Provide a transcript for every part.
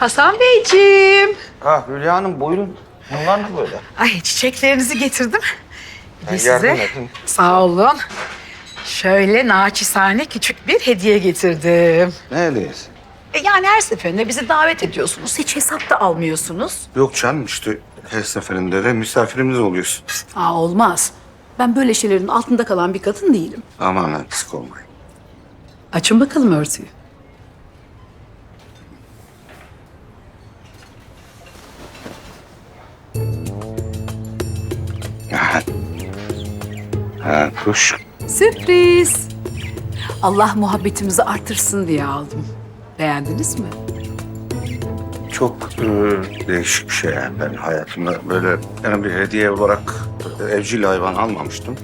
Hasan Beyciğim. Ha Hülya Hanım buyurun. Bunlar ne böyle? Ay çiçeklerinizi getirdim. Bir de size. edeyim. Sağ olun. Şöyle naçizane küçük bir hediye getirdim. Neredeyiz? E yani her seferinde bizi davet ediyorsunuz. Hiç hesap da almıyorsunuz. Yok canım işte her seferinde de misafirimiz oluyorsun. Aa olmaz. Ben böyle şeylerin altında kalan bir kadın değilim. Aman eksik olmayın. Açın bakalım örtüyü. Ha kuş. Sürpriz. Allah muhabbetimizi artırsın diye aldım. Beğendiniz mi? Çok e, değişik bir şey yani. Ben hayatımda böyle yani bir hediye olarak e, evcil hayvan almamıştım.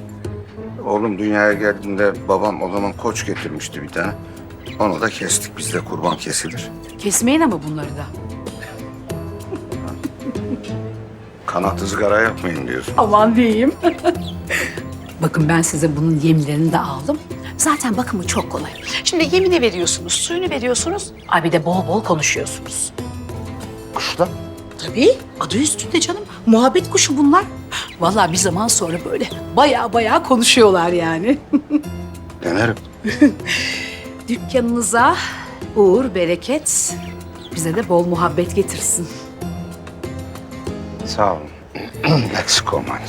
Oğlum dünyaya geldiğinde babam o zaman koç getirmişti bir tane. Onu da kestik. Bizde kurban kesilir. Kesmeyin ama bunları da. Kanat ızgara yapmayın diyorsun. Aman diyeyim. Bakın ben size bunun yemlerini de aldım. Zaten bakımı çok kolay. Şimdi yemini veriyorsunuz, suyunu veriyorsunuz. Ay bir de bol bol konuşuyorsunuz. Kuşla? Tabii. Adı üstünde canım. Muhabbet kuşu bunlar. Vallahi bir zaman sonra böyle baya baya konuşuyorlar yani. Denerim. Dükkanınıza uğur, bereket, bize de bol muhabbet getirsin. Sağ olun. eksik olmayın.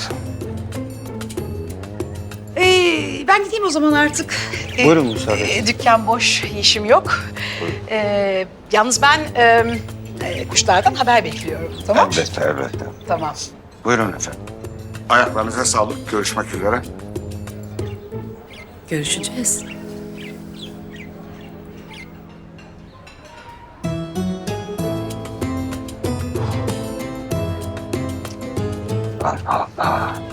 Ee, ben gideyim o zaman artık. Ee, Buyurun müsaade. e, dükkan boş, işim yok. Ee, yalnız ben e, e, kuşlardan haber bekliyorum. Tamam Elbette elbette. Tamam. Buyurun efendim. Ayaklarınıza sağlık. Görüşmek üzere. Görüşeceğiz. Allah Allah.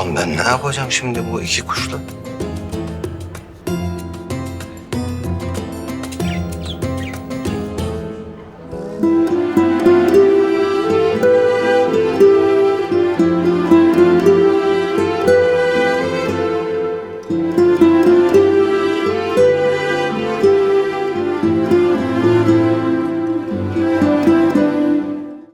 Ulan ben ne yapacağım şimdi bu iki kuşla?